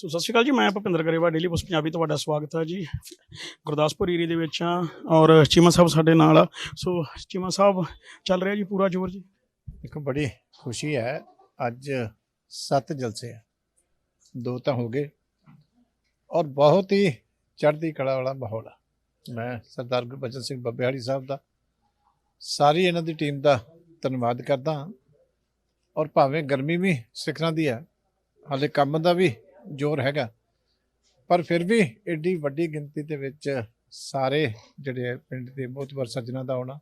ਸੋ ਸਤਿ ਸ਼੍ਰੀ ਅਕਾਲ ਜੀ, ਮੈਂ ਭੁਪਿੰਦਰ ਗਰੇਵਾ ਡੇਲੀ ਪੋਸਟ ਪੰਜਾਬੀ ਤੁਹਾਡਾ ਸਵਾਗਤ ਹੈ ਜੀ। ਗੁਰਦਾਸਪੁਰ ਏਰੀਏ ਦੇ ਵਿੱਚ ਆ ਔਰ ਚੀਮਾ ਸਾਹਿਬ ਸਾਡੇ ਨਾਲ ਆ। ਸੋ ਚੀਮਾ ਸਾਹਿਬ, ਚੱਲ ਰਿਹਾ ਜੀ ਪੂਰਾ ਜ਼ੋਰ ਜੀ? ਦੇਖੋ, ਬੜੀ ਖੁਸ਼ੀ ਹੈ, ਅੱਜ ਸੱਤ ਜਲਸੇ ਆ। ਦੋ ਤਾਂ ਹੋ ਗਏ ਔਰ ਬਹੁਤ ਹੀ ਚੜ੍ਹਦੀ ਕਲਾ ਵਾਲਾ ਮਾਹੌਲ ਆ। ਮੈਂ ਸਰਦਾਰ ਗੁਰਬਚਨ ਸਿੰਘ ਬੱਬੇਹਾੜੀ ਸਾਹਿਬ ਦਾ, ਸਾਰੀ ਇਹਨਾਂ ਦੀ ਟੀਮ ਦਾ ਧੰਨਵਾਦ ਕਰਦਾ ਹਾਂ। ਔਰ ਭਾਵੇਂ ਗਰਮੀ ਵੀ ਸਿਖਰਾਂ ਦੀ ਆ, ਹਾਲੇ ਕੰਮ ਦਾ ਵੀ ਜ਼ੋਰ ਹੈਗਾ। ਪਰ ਫਿਰ ਵੀ ਐਡੀ ਵੱਡੀ ਗਿਣਤੀ ਦੇ ਵਿੱਚ ਸਾਰੇ ਜਿਹੜੇ ਪਿੰਡ ਦੇ ਬਹੁਤ ਵਾਰ ਸੱਜਣਾ ਦਾ ਆਉਣਾ,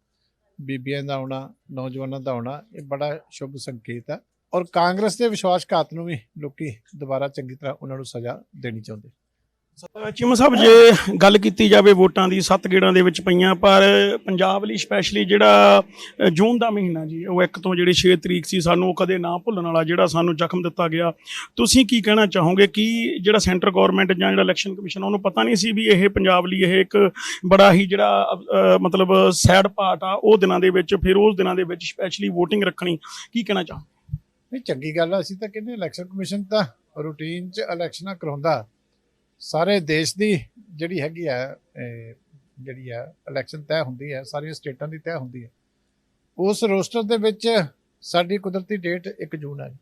ਬੀਬੀਆਂ ਦਾ ਆਉਣਾ, ਨੌਜਵਾਨਾਂ ਦਾ ਆਉਣਾ, ਇਹ ਬੜਾ ਸ਼ੁਭ ਸੰਕੇਤ ਹੈ ਔਰ ਕਾਂਗਰਸ ਦੇ ਵਿਸ਼ਵਾਸਘਾਤ ਨੂੰ ਵੀ ਲੋਕੀ ਦੁਬਾਰਾ ਚੰਗੀ ਤਰ੍ਹਾਂ ਉਹਨਾਂ ਨੂੰ ਸਜ਼ਾ ਦੇਣੀ ਚਾਹੁੰਦੇ। ਚੀਮਾ ਸਾਹਿਬ, ਜੇ ਗੱਲ ਕੀਤੀ ਜਾਵੇ ਵੋਟਾਂ ਦੀ, ਸੱਤ ਗੇੜਾਂ ਦੇ ਵਿੱਚ ਪਈਆਂ, ਪਰ ਪੰਜਾਬ ਲਈ ਸਪੈਸ਼ਲੀ ਜਿਹੜਾ ਜੂਨ ਦਾ ਮਹੀਨਾ ਜੀ, ਉਹ ਇੱਕ ਤੋਂ ਜਿਹੜੀ 6 ਤਰੀਕ ਸੀ, ਸਾਨੂੰ ਉਹ ਕਦੇ ਨਾ ਭੁੱਲਣ ਵਾਲਾ ਜਿਹੜਾ ਸਾਨੂੰ ਜ਼ਖਮ ਦਿੱਤਾ ਗਿਆ। ਤੁਸੀਂ ਕੀ ਕਹਿਣਾ ਚਾਹੋਗੇ? ਕਿ ਜਿਹੜਾ ਸੈਂਟਰ ਗਵਰਨਮੈਂਟ ਜਾਂ ਜਿਹੜਾ ਇਲੈਕਸ਼ਨ ਕਮਿਸ਼ਨ ਉਹਨੂੰ ਪਤਾ ਨਹੀਂ ਸੀ ਵੀ ਇਹ ਪੰਜਾਬ ਲਈ ਇਹ ਇੱਕ ਬੜਾ ਹੀ ਜਿਹੜਾ ਮਤਲਬ ਸੈਡ ਪਾਰਟ ਆ, ਉਹ ਦਿਨਾਂ ਦੇ ਵਿੱਚ, ਫਿਰ ਉਸ ਦਿਨਾਂ ਦੇ ਵਿੱਚ ਸਪੈਸ਼ਲੀ VOTING ਰੱਖਣੀ, ਕੀ ਕਹਿਣਾ ਚਾਹੋ ਨਹੀਂ, ਚੰਗੀ ਗੱਲ ਆ, ਅਸੀਂ ਤਾਂ ਕਹਿੰਦੇ ਇਲੈਕਸ਼ਨ ਕਮਿਸ਼ਨ ਤਾਂ ਰੂਟੀਨ 'ਚ ਇਲੈਕਸ਼ਨਾਂ ਕਰਾਉਂਦਾ। ਸਾਰੇ ਦੇਸ਼ ਦੀ ਜਿਹੜੀ ਹੈਗੀ ਹੈ ਜਿਹੜੀ ਹੈ ਇਲੈਕਸ਼ਨ ਤੈਅ ਹੁੰਦੀ ਹੈ ਸਾਰੀਆਂ ਸਟੇਟਾਂ ਦੀ ਤੈਅ ਹੁੰਦੀ ਹੈ ਉਸ ਰੋਸਟਰ ਦੇ ਵਿੱਚ ਸਾਡੀ ਕੁਦਰਤੀ ਡੇਟ 1 ਜੂਨ ਹੈ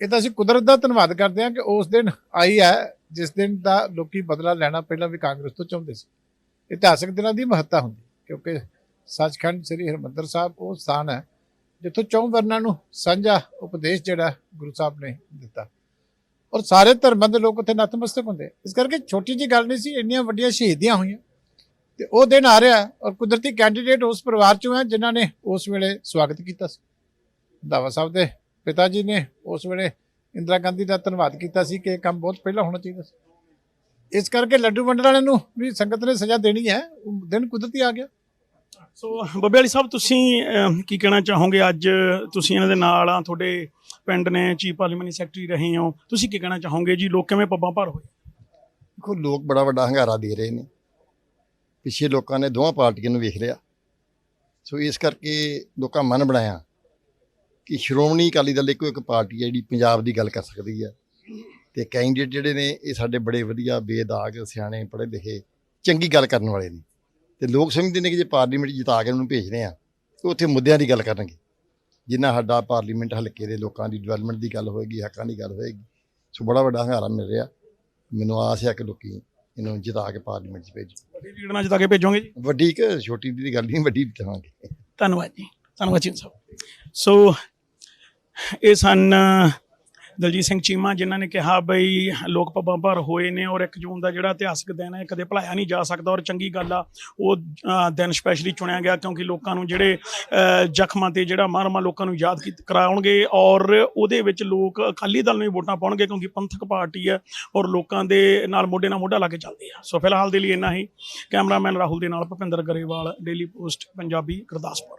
ਇਹ ਤਾਂ ਅਸੀਂ ਕੁਦਰਤ ਦਾ ਧੰਨਵਾਦ ਕਰਦੇ ਹਾਂ ਕਿ ਉਸ ਦਿਨ ਆਈ ਹੈ, ਜਿਸ ਦਿਨ ਦਾ ਲੋਕੀ ਬਦਲਾ ਲੈਣਾ ਪਹਿਲਾਂ ਵੀ ਕਾਂਗਰਸ ਤੋਂ ਚਾਹੁੰਦੇ ਸੀ। ਇਤਿਹਾਸਕ ਦਿਨਾਂ ਦੀ ਮਹੱਤਤਾ ਹੁੰਦੀ, ਕਿਉਂਕਿ ਸੱਚਖੰਡ ਸ੍ਰੀ ਹਰਿਮੰਦਰ ਸਾਹਿਬ ਉਹ ਸਥਾਨ ਹੈ, ਜਿੱਥੋਂ ਚੌਂ ਵਰਨਾਂ ਨੂੰ ਸਾਂਝਾ ਉਪਦੇਸ਼ ਜਿਹੜਾ ਗੁਰੂ ਸਾਹਿਬ ਨੇ ਔਰ ਸਾਰੇ ਧਰਮਾਂ ਦੇ ਲੋਕ ਉੱਥੇ ਨਤਮਸਤਕ ਹੁੰਦੇ ਇਸ ਕਰਕੇ ਛੋਟੀ ਜੀ ਗੱਲ ਨਹੀਂ ਸੀ, ਇੰਨੀਆਂ ਵੱਡੀਆਂ ਸ਼ਹੀਦੀਆਂ ਹੋਈਆਂ। ਤੇ ਉਹ ਦਿਨ ਆ ਰਿਹਾ ਔਰ ਕੁਦਰਤੀ ਕੈਂਡੀਡੇਟ ਉਸ ਪਰਿਵਾਰ ਚੋਂ ਹੈ ਜਿਨ੍ਹਾਂ ਨੇ ਉਸ ਵੇਲੇ ਸਵਾਗਤ ਕੀਤਾ ਸੀ। ਦਾਵਾ ਸਾਹਿਬ ਦੇ ਪਿਤਾ ਜੀ ਨੇ ਉਸ ਵੇਲੇ ਇੰਦਰਾ ਗਾਂਧੀ ਦਾ ਧੰਨਵਾਦ ਕੀਤਾ ਸੀ ਕਿ ਇਹ ਕੰਮ ਬਹੁਤ ਪਹਿਲਾਂ ਹੋਣਾ ਚਾਹੀਦਾ ਸੀ। ਇਸ ਕਰਕੇ ਲੱਡੂ ਵੰਡਣ ਵਾਲਿਆਂ ਨੂੰ ਵੀ ਸੰਗਤ ਨੇ ਸਜ਼ਾ ਦੇਣੀ ਹੈ। ਉਹ ਦਿਨ ਕੁਦਰਤੀ ਆ ਗਿਆ। ਸੋ ਬੱਬੇ ਵਾਲੀ ਸਾਹਿਬ ਤੁਸੀਂ ਅਹ, ਕੀ ਕਹਿਣਾ ਚਾਹੋਗੇ? ਅੱਜ ਤੁਸੀਂ ਇਹਨਾਂ ਦੇ ਨਾਲ ਆ ਤੁਹਾਡੇ ਪਿੰਡ ਨੇ ਚੀਫ ਪਾਰਲੀਮੈਂਟਰੀ ਸੈਕਟਰੀ ਰਹੇ ਹੋ। ਤੁਸੀਂ ਕੀ ਕਹਿਣਾ ਚਾਹੋਗੇ ਜੀ? ਲੋਕ ਕਿਵੇਂ ਪੱਬਾਂ ਭਰ ਹੋਏ? ਦੇਖੋ ਲੋਕ ਬੜਾ ਵੱਡਾ ਹੰਗਾਰਾ ਦੇ ਰਹੇ ਨੇ। ਪਿੱਛੇ ਲੋਕਾਂ ਨੇ ਦੋਵਾਂ ਪਾਰਟੀਆਂ ਨੂੰ ਵੇਖ ਲਿਆ। ਸੋ ਇਸ ਕਰਕੇ ਲੋਕਾਂ ਮਨ ਬਣਾਇਆ ਕਿ ਸ਼੍ਰੋਮਣੀ ਅਕਾਲੀ ਦਲ ਇੱਕੋ ਇੱਕ ਪਾਰਟੀ ਹੈ ਜਿਹੜੀ ਪੰਜਾਬ ਦੀ ਗੱਲ ਕਰ ਸਕਦੀ ਹੈ। ਤੇ ਕੈਂਡੀਡੇਟ ਜਿਹੜੇ ਨੇ ਇਹ ਸਾਡੇ ਬੜੇ ਵਧੀਆ ਬੇਦਾਗ ਸਿਆਣੇ ਪੜ੍ਹੇ ਲਿਖੇ ਚੰਗੀ ਗੱਲ ਕਰਨ ਵਾਲੇ ਨੇ। ਤੇ ਲੋਕ ਸਮਝਦੇ ਨੇ ਕਿ ਜੇ ਪਾਰਲੀਮੈਂਟ ਜਿਤਾ ਕੇ ਉਹਨੂੰ ਭੇਜਦੇ ਆ ਤੇ ਉੱਥੇ ਮੁੱਦਿਆਂ ਦੀ ਗੱਲ ਕਰਨਗੇ। ਜਿੰਨਾ ਸਾਡਾ ਪਾਰਲੀਮੈਂਟ ਹਲਕੇ ਦੇ ਲੋਕਾਂ ਦੀ ਡਿਵੈਲਪਮੈਂਟ ਦੀ ਗੱਲ ਹੋਏਗੀ ਹੱਕਾਂ ਦੀ ਗੱਲ ਹੋਏਗੀ ਸੋ ਬੜਾ ਵੱਡਾ ਹੰਗਾਰਾ ਮਿਲ ਰਿਹਾ। ਮੈਨੂੰ ਆਸ ਹੈ ਕਿ ਲੋਕੀ ਇਹਨੂੰ ਜਿਤਾ ਕੇ ਪਾਰਲੀਮੈਂਟ 'ਚ ਭੇਜ ਵੱਡੀ ਲੀਡ ਨਾਲ ਜਿਤਾ ਕੇ ਭੇਜੋਗੇ ਜੀ? ਵੱਡੀ ਕਿ ਛੋਟੀ ਦੀ ਗੱਲ ਨਹੀਂ ਵੱਡੀ ਦੇਵਾਂਗੇ। ਧੰਨਵਾਦ ਜੀ। ਧੰਨਵਾਦ ਜੀ ਸਾਹਿਬ। ਸੋ ਇਹ ਸਨ ਦਲਜੀਤ ਸਿੰਘ ਚੀਮਾ, ਜਿਨ੍ਹਾਂ ਨੇ ਕਿਹਾ ਬਈ ਲੋਕ ਪੱਬਾਂ ਭਰ ਹੋਏ ਨੇ ਔਰ 1 ਜੂਨ ਦਾ ਜਿਹੜਾ ਇਤਿਹਾਸਕ ਦਿਨ ਹੈ ਕਦੇ ਭੁਲਾਇਆ ਨਹੀਂ ਜਾ ਸਕਦਾ ਔਰ ਚੰਗੀ ਗੱਲ ਆ, ਉਹ ਦਿਨ ਸਪੈਸ਼ਲੀ ਚੁਣਿਆ ਗਿਆ ਕਿਉਂਕਿ ਲੋਕਾਂ ਨੂੰ ਜਿਹੜੇ ਜ਼ਖਮਾਂ ਤੇ ਜਿਹੜਾ ਮਾਰਮਾ ਲੋਕਾਂ ਨੂੰ ਯਾਦ ਕੀਤ- ਕਰਾਉਣਗੇ ਔਰ ਉਹਦੇ ਵਿੱਚ ਲੋਕ ਅਕਾਲੀ ਦਲ ਨੂੰ ਹੀ ਵੋਟਾਂ ਪਾਉਣਗੇ ਕਿਉਂਕਿ ਪੰਥਕ ਪਾਰਟੀ ਹੈ ਔਰ ਲੋਕਾਂ ਦੇ ਨਾਲ ਮੋਢੇ ਨਾਲ ਮੋਢਾ ਲਾ ਕੇ ਚੱਲਦੇ ਆ। ਸੋ ਫਿਲਹਾਲ ਦੇ ਲਈ ਇੰਨਾ ਹੀ। ਕੈਮਰਾਮੈਨ ਰਾਹੁਲ ਦੇ ਨਾਲ ਭੁਪਿੰਦਰ ਗਰੇਵਾਲ, ਡੇਲੀ ਪੋਸਟ, ਪੰਜਾਬੀ ਗੁਰਦਾਸਪੁਰ।